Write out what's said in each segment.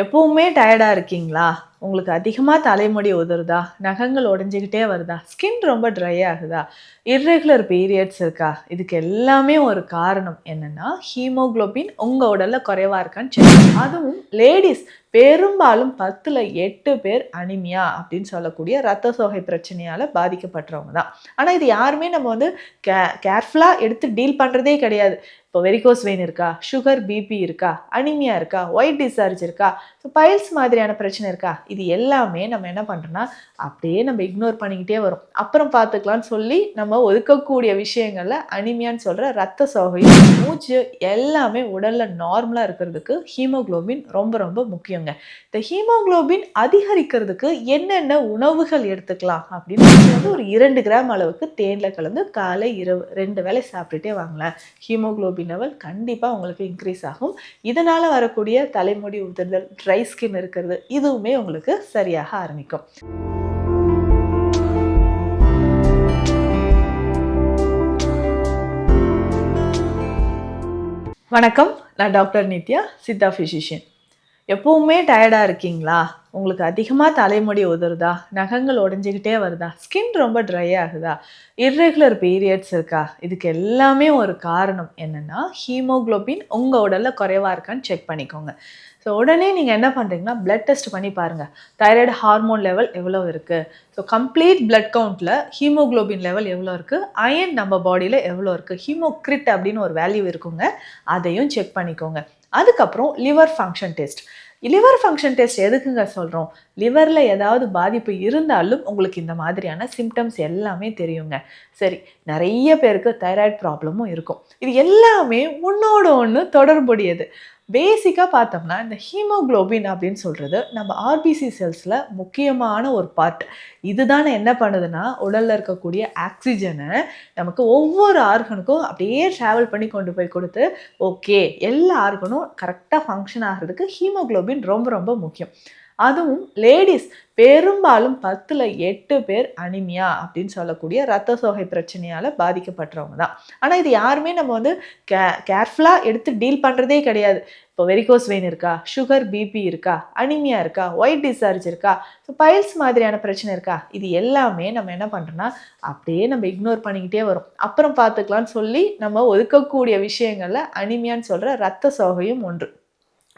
எப்பவுமே டயர்டாக இருக்கீங்களா? உங்களுக்கு அதிகமாக தலைமுடி உதறுதா? நகங்கள் உடஞ்சிக்கிட்டே வருதா? ஸ்கின் ரொம்ப ட்ரை ஆகுதா? இர்ரெகுலர் பீரியட்ஸ் இருக்கா? இதுக்கு எல்லாமே ஒரு காரணம் என்னன்னா ஹீமோகுளோபின் உங்கள் உடலில் குறைவாக இருக்கான்னு செக் அதுவும் லேடிஸ் பெரும்பாலும் பத்தில் எட்டு பேர் அனிமியா அப்படின்னு சொல்லக்கூடிய ரத்த சோகை பிரச்சனையால் பாதிக்கப்பட்டவங்க தான். ஆனால் இது யாருமே நம்ம வந்து கே கேர்ஃபுல்லாக எடுத்து டீல் பண்ணுறதே கிடையாது. இப்போ வெரிகோஸ் வெயின் இருக்கா? சுகர் பிபி இருக்கா? அனிமியா இருக்கா? ஒயிட் டிஸ்சார்ஜ் இருக்கா? ஸோ பைல்ஸ் மாதிரியான பிரச்சனை இருக்கா? இது எல்லாமே நம்ம என்ன பண்ணுறோன்னா அப்படியே நம்ம இக்னோர் பண்ணிக்கிட்டே வரும். அப்புறம் பார்த்துக்கலாம்னு சொல்லி நம்ம ஒதுக்கக்கூடிய விஷயங்களில் அனிமியான்னு சொல்கிற ரத்த சோகை மூச்சு எல்லாமே உடலில் நார்மலாக இருக்கிறதுக்கு ஹீமோகுளோபின் ரொம்ப ரொம்ப முக்கியங்க. இந்த ஹீமோகுளோபின் அதிகரிக்கிறதுக்கு என்னென்ன உணவுகள் எடுத்துக்கலாம் அப்படின்னு வந்து ஒரு இரண்டு கிராம் அளவுக்கு தேனில் கலந்து காலை இரவு ரெண்டு வேளை சாப்பிட்டுட்டே வாங்கலாம் ஹீமோகுளோபின் லெவல் கண்டிப்பாக உங்களுக்கு இன்க்ரீஸ் ஆகும். இதனால் வரக்கூடிய தலைமுடி உதிர்தல் ட்ரை ஸ்கின் இருக்கிறது இதுவுமே உங்களுக்கு சரியாக ஆரம்பிக்கும். வணக்கம். நான் டாக்டர் நித்யா சித்தா ஃபிசிஷியன் எப்பவுமே டயர்டாக இருக்கீங்களா? உங்களுக்கு அதிகமாக தலைமுடி உதறுதா? நகங்கள் உடஞ்சிக்கிட்டே வருதா? ஸ்கின் ரொம்ப ட்ரை ஆகுதா? இர்ரெகுலர் பீரியட்ஸ் இருக்கா? இதுக்கு எல்லாமே ஒரு காரணம் என்னென்னா ஹீமோகுளோபின் உங்கள் உடலில் குறைவாக இருக்கான்னு செக் பண்ணிக்கோங்க. ஸோ உடனே நீங்கள் என்ன பண்ணுறீங்கன்னா பிளட் டெஸ்ட் பண்ணி பாருங்கள் தைராய்டு ஹார்மோன் லெவல் எவ்வளோ இருக்குது ஸோ கம்ப்ளீட் பிளட் கவுண்ட்டில் ஹீமோகுளோபின் லெவல் எவ்வளோ இருக்குது அயன் நம்ம பாடியில் எவ்வளோ இருக்குது ஹீமோக்ரிட் அப்படின்னு ஒரு வேல்யூ இருக்குங்க. அதையும் செக் பண்ணிக்கோங்க. அதுக்கப்புறம் liver function test liver function test எதுக்குங்க சொல்கிறோம் லிவரில் ஏதாவது பாதிப்பு இருந்தாலும் உங்களுக்கு இந்த மாதிரியான சிம்டம்ஸ் எல்லாமே தெரியுங்க. சரி நிறைய பேருக்கு தைராய்டு ப்ராப்ளமும் இருக்கும். இது எல்லாமே ஒன்றோட ஒன்று தொடர்புடையது. பேசிக்காக பார்த்தோம்னா இந்த ஹீமோகுளோபின் அப்படின்னு சொல்கிறது நம்ம ஆர்பிசி செல்ஸில் முக்கியமான ஒரு பார்ட் இதுதான் என்ன பண்ணுதுன்னா உடலில் இருக்கக்கூடிய ஆக்சிஜனை நமக்கு ஒவ்வொரு ஆர்கனுக்கும் அப்படியே ட்ராவல் பண்ணி கொண்டு போய் கொடுத்து ஓகே எல்லா ஆர்கனும் கரெக்டாக ஃபங்க்ஷன் ஆகிறதுக்கு ஹீமோகுளோபின் ரொம்ப ரொம்ப முக்கியம். அதுவும் லேடிஸ் பெரும்பாலும் பத்தில் எட்டு பேர் அனிமியா அப்படின்னு சொல்லக்கூடிய ரத்த சோகை பிரச்சனையால் பாதிக்கப்பட்டவங்க தான். ஆனால் இது யாருமே நம்ம வந்து கே கேர்ஃபுல்லாக எடுத்து டீல் பண்ணுறதே கிடையாது. இப்போ வெரிகோஸ் வெயின் இருக்கா? சுகர் பிபி இருக்கா? அனிமியா இருக்கா? ஒயிட் டிஸ்சார்ஜ் இருக்கா? ஸோ பைல்ஸ் மாதிரியான பிரச்சனை இருக்கா? இது எல்லாமே நம்ம என்ன பண்ணுறோன்னா அப்படியே நம்ம இக்னோர் பண்ணிக்கிட்டே வரும். அப்புறம் பார்த்துக்கலாம்னு சொல்லி நம்ம ஒதுக்கக்கூடிய விஷயங்களில் அனிமியான்னு சொல்கிற ரத்த சோகையும் ஒன்று.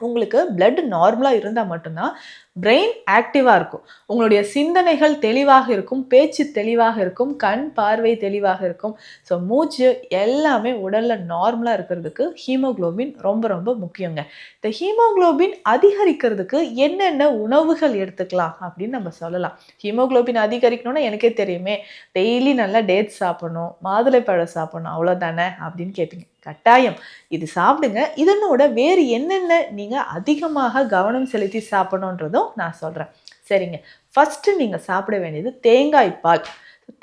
உங்களுக்கு பிளட் நார்மலாக இருந்தால் மட்டும்தான் பிரெயின் ஆக்டிவாக இருக்கும். உங்களுடைய சிந்தனைகள் தெளிவாக இருக்கும் பேச்சு தெளிவாக இருக்கும் கண் பார்வை தெளிவாக இருக்கும். ஸோ மூச்சு எல்லாமே உடலில் நார்மலாக இருக்கிறதுக்கு ஹீமோகுளோபின் ரொம்ப ரொம்ப முக்கியங்க. இந்த ஹீமோகுளோபின் அதிகரிக்கிறதுக்கு என்னென்ன உணவுகள் எடுத்துக்கலாம் அப்படின்னு நம்ம சொல்லலாம். ஹீமோகுளோபின் அதிகரிக்கணும்னா எனக்கே தெரியுமே டெய்லி நல்லா டேட் சாப்பிடணும் மாதுளைப்பழம் சாப்பிடணும் அவ்வளோதானே அப்படின்னு கேட்பீங்க கட்டாயம். இது சாப்பிடுங்க. இதனோட வேறு என்னென்ன நீங்கள் அதிகமாக கவனம் செலுத்தி சாப்பிடணுன்றதும் நான் சொல்கிறேன் சரிங்க. ஃபஸ்ட்டு நீங்கள் சாப்பிட வேண்டியது தேங்காய் பால்.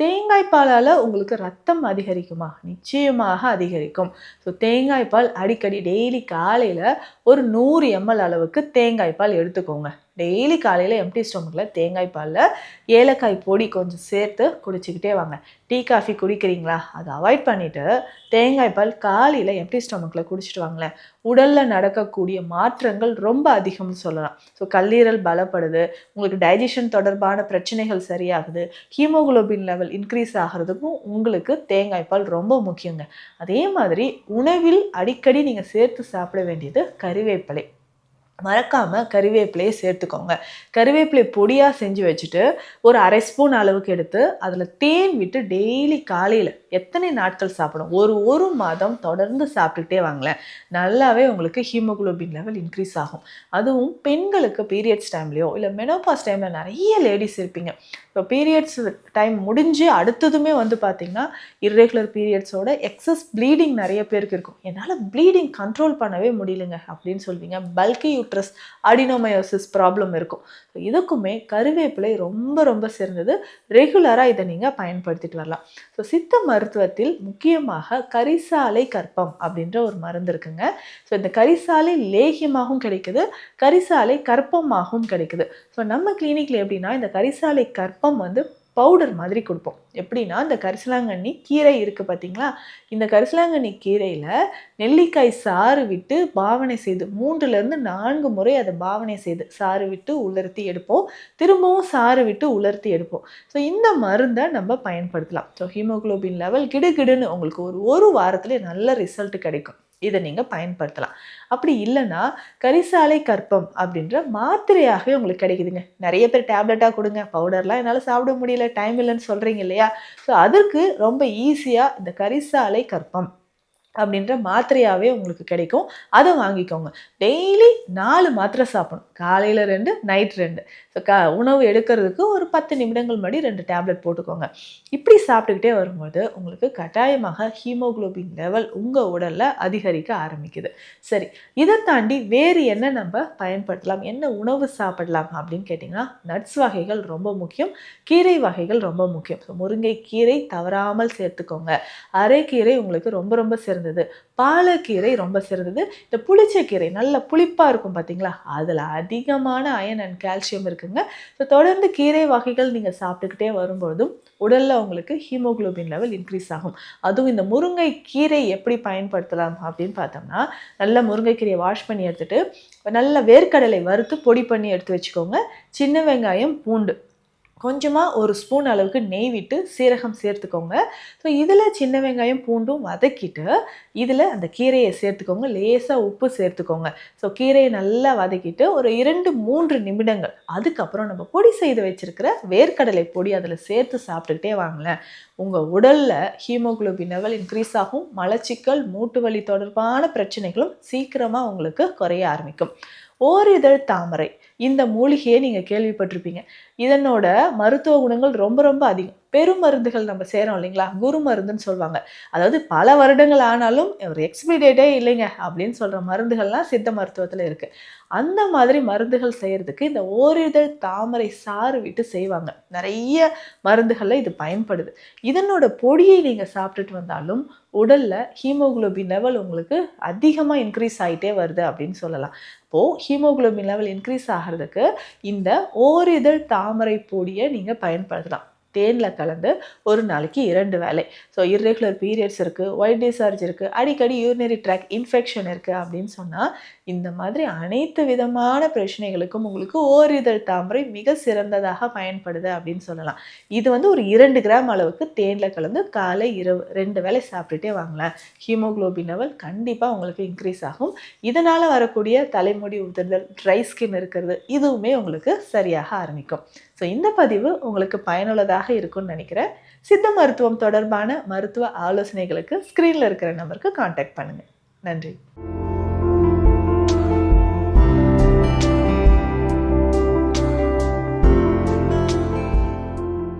தேங்காய் பாலால் உங்களுக்கு ரத்தம் அதிகரிக்குமா? நிச்சயமாக அதிகரிக்கும். ஸோ தேங்காய் பால் அடிக்கடி டெய்லி காலையில் ஒரு நூறு எம்எல் அளவுக்கு தேங்காய் பால் எடுத்துக்கோங்க. டெய்லி காலையில் எம்டி ஸ்டொமக்கில் தேங்காய் பாலில் ஏலக்காய் பொடி கொஞ்சம் சேர்த்து குடிச்சிக்கிட்டே வாங்க. டீ காஃபி குடிக்கிறீங்களா? அதை அவாய்ட் பண்ணிவிட்டு தேங்காய் பால் காலையில் எம்டி ஸ்டொமக்கில் குடிச்சிட்டு வாங்களேன். உடலில் நடக்கக்கூடிய மாற்றங்கள் ரொம்ப அதிகம்னு சொல்லலாம். ஸோ கல்லீரல் பலப்படுது உங்களுக்கு டைஜஷன் தொடர்பான பிரச்சனைகள் சரியாகுது ஹீமோகுளோபின் லெவல் இன்க்ரீஸ் ஆகிறதுக்கும் உங்களுக்கு தேங்காய் பால் ரொம்ப முக்கியங்க. அதே மாதிரி உணவில் அடிக்கடி நீங்கள் சேர்த்து சாப்பிட வேண்டியது கறிவேப்பிலை மறக்காமல் கறிவேப்பிலையை சேர்த்துக்கோங்க. கறிவேப்பிலை பொடியாக செஞ்சு வச்சுட்டு ஒரு அரை ஸ்பூன் அளவுக்கு எடுத்து அதில் தேன் விட்டு டெய்லி காலையில் எத்தனை நாட்கள் சாப்பிடும் ஒரு ஒரு மாதம் தொடர்ந்து சாப்பிட்டுட்டே வாங்களேன். நல்லாவே உங்களுக்கு ஹீமோகுளோபின் லெவல் இன்க்ரீஸ் ஆகும். அதுவும் பெண்களுக்கு பீரியட்ஸ் டைம்லையோ இல்லை மெனோபாஸ் டைமில் நிறைய லேடிஸ் இருப்பீங்க. இப்போ பீரியட்ஸ் டைம் முடிஞ்சு அடுத்ததுமே வந்து பார்த்திங்கன்னா இர்ரெகுலர் பீரியட்ஸோட எக்ஸஸ் ப்ளீடிங் நிறைய பேருக்கு இருக்கும். என்னால் ப்ளீடிங் கண்ட்ரோல் பண்ணவே முடியலங்க அப்படின்னு சொல்வீங்க. பல்கி யூட்ரஸ் அடினோமயோசிஸ் ப்ராப்ளம் இருக்கும். ஸோ இதுக்குமே கருவேப்பிலை ரொம்ப ரொம்ப சிறந்தது. ரெகுலராக இதை நீங்கள் பயன்படுத்திட்டு வரலாம். ஸோ சித்த மருத்துவத்தில் முக்கியமாக கரிசாலை கற்பம் அப்படின்ற ஒரு மருந்து இருக்குங்க. ஸோ இந்த கரிசாலை லேகியமாகவும் கிடைக்குது கரிசாலை கற்பமாகவும் கிடைக்குது. ஸோ நம்ம கிளினிக்கில் எப்படின்னா இந்த கரிசாலை கற்பம் வந்து பவுடர் மாதிரி கொடுப்போம். எப்படின்னா இந்த கரிசலாங்கண்ணி கீரை இருக்குது பார்த்தீங்களா இந்த கரிசலாங்கண்ணி கீரையில் நெல்லிக்காய் சாறு விட்டு பாவனை செய்து மூன்றுலேருந்து நான்கு முறை அதை பாவனை செய்து சாறு விட்டு உலர்த்தி எடுப்போம். திரும்பவும் சாறு விட்டு உலர்த்தி எடுப்போம். ஸோ இந்த மருந்தை நம்ம பயன்படுத்தலாம். ஸோ ஹீமோகுளோபின் லெவல் கிடுகிடுன்னு உங்களுக்கு ஒரு ஒரு வாரத்தில் நல்ல ரிசல்ட் கிடைக்கும். இதை நீங்கள் பயன்படுத்தலாம். அப்படி இல்லைன்னா கரிசாலை கற்பம் அப்படின்ற மாத்திரையாகவே உங்களுக்கு கிடைக்குதுங்க. நிறைய பேர் டேப்லெட்டாக கொடுங்க. பவுடர்லாம் என்னால் சாப்பிட முடியல. டைம் இல்லைன்னு சொல்கிறீங்க இல்லையா? ஸோ அதற்கு ரொம்ப ஈஸியாக இந்த கரிசாலை கற்பம். அப்படின்ற மாத்திரையாகவே உங்களுக்கு கிடைக்கும். அதை வாங்கிக்கோங்க. டெய்லி நாலு மாத்திரை சாப்பிடணும். காலையில் ரெண்டு நைட் ரெண்டு. ஸோ க உணவு எடுக்கிறதுக்கு ஒரு பத்து நிமிடங்கள் முன்னாடி ரெண்டு டேப்லெட் போட்டுக்கோங்க. இப்படி சாப்பிட்டுக்கிட்டே வரும்போது உங்களுக்கு கட்டாயமாக ஹீமோகுளோபின் லெவல் உங்கள் உடலில் அதிகரிக்க ஆரம்பிக்குது. சரி இதை தாண்டி வேறு என்ன நம்ம பயன்படுத்தலாம்? என்ன உணவு சாப்பிடலாம் அப்படின்னு கேட்டிங்கன்னா நட்ஸ் வகைகள் ரொம்ப முக்கியம். கீரை வகைகள் ரொம்ப முக்கியம். ஸோ முருங்கை கீரை தவறாமல் சேர்த்துக்கோங்க. அரைக்கீரை உங்களுக்கு ரொம்ப ரொம்ப சிறந்தது. பாலக்கீரை ரொம்ப சிறந்தது. இந்த புளிச்சக்கீரை நல்ல புளிப்பாக இருக்கும் பார்த்தீங்களா அதில் அதிகமான அயன் அண்ட் கால்சியம் இருக்குங்க. ஸோ தொடர்ந்து கீரை வகைகள் நீங்கள் சாப்பிட்டுக்கிட்டே வரும்பொழுதும் உடலில் உங்களுக்கு ஹீமோகுளோபின் லெவல் இன்க்ரீஸ் ஆகும். அதுவும் இந்த முருங்கை கீரை எப்படி பயன்படுத்தலாம் அப்படின்னு பார்த்தோம்னா நல்ல முருங்கைக்கீரையை வாஷ் பண்ணி எடுத்துகிட்டு நல்ல வேர்க்கடலை வறுத்து பொடி பண்ணி எடுத்து வச்சுக்கோங்க. சின்ன வெங்காயம் பூண்டு. கொஞ்சமாக ஒரு ஸ்பூன் அளவுக்கு நெய் விட்டு சீரகம் சேர்த்துக்கோங்க. ஸோ இதில் சின்ன வெங்காயம் பூண்டும் வதக்கிட்டு இதில் அந்த கீரையை சேர்த்துக்கோங்க. லேசாக உப்பு சேர்த்துக்கோங்க. ஸோ கீரையை நல்லா வதக்கிட்டு ஒரு இரண்டு மூன்று நிமிடங்கள். அதுக்கப்புறம் நம்ம பொடி செய்து வச்சுருக்கிற வேர்க்கடலை பொடி அதில் சேர்த்து சாப்பிட்டுக்கிட்டே வாங்களேன். உங்கள் உடலில் ஹீமோகுளோபின் லெவல் இன்க்ரீஸ் ஆகும். மலச்சிக்கல் மூட்டு வலி தொடர்பான பிரச்சனைகளும் சீக்கிரமாக உங்களுக்கு குறைய ஆரம்பிக்கும். ஓரிதழ் தாமரை. இந்த மூலிகையை நீங்கள் கேள்விப்பட்டிருப்பீங்க. இதனோட மருத்துவ குணங்கள் ரொம்ப ரொம்ப அதிகம். பெரும் மருந்துகள் நம்ம செய்கிறோம் இல்லைங்களா? குரு மருந்துன்னு சொல்லுவாங்க அதாவது பல வருடங்கள் ஆனாலும் ஒரு எக்ஸ்பிரி டேட்டே இல்லைங்க அப்படின்னு சொல்கிற மருந்துகள்லாம் சித்த மருத்துவத்தில் இருக்குது அந்த மாதிரி மருந்துகள் செய்கிறதுக்கு இந்த ஓரிதழ் தாமரை சாறு விட்டு செய்வாங்க. நிறைய மருந்துகளில் இது பயன்படுது. இதனோட பொடியை நீங்கள் சாப்பிட்டுட்டு வந்தாலும் உடலில் ஹீமோகுளோபின் லெவல் உங்களுக்கு அதிகமாக இன்க்ரீஸ் ஆகிட்டே வருது அப்படின்னு சொல்லலாம். இப்போது ஹீமோகுளோபின் லெவல் இன்க்ரீஸ் ஆகிறதுக்கு இந்த ஓரிதழ் தாமரை பொடியை நீங்கள் பயன்படுத்தலாம். தேனில் கலந்து ஒரு நாளைக்கு இரண்டு வேலை ஸோ இர்ரெகுலர் பீரியட்ஸ் இருக்குது ஒயிட் டிசார்ஜ் இருக்குது அடிக்கடி யூரினரி ட்ராக் இன்ஃபெக்ஷன் இருக்குது அப்படின்னு சொன்னால் இந்த மாதிரி அனைத்து விதமான பிரச்சனைகளுக்கும் உங்களுக்கு ஓரிதழ் தாமரை மிக சிறந்ததாக பயன்படுது அப்படின்னு சொல்லலாம். இது வந்து ஒரு இரண்டு கிராம் அளவுக்கு தேனில் கலந்து காலை இரவு ரெண்டு வேலை சாப்பிட்டுட்டே வாங்கலாம் ஹீமோகுளோபின் லெவல் கண்டிப்பாக உங்களுக்கு இன்க்ரீஸ் ஆகும். இதனால் வரக்கூடிய தலைமுடி உதிர்தல் ட்ரை ஸ்கின் இருக்கிறது இதுவுமே உங்களுக்கு சரியாக ஆரம்பிக்கும். ஸோ இந்த பதிவு உங்களுக்கு பயனுள்ளதாக இருக்கும்னு நினைக்கிறேன். சித்த மருத்துவம் தொடர்பான மருத்துவ ஆலோசனைகளுக்கு ஸ்க்ரீனில் இருக்கிற நம்பருக்கு காண்டாக்ட் பண்ணுங்கள் நன்றி.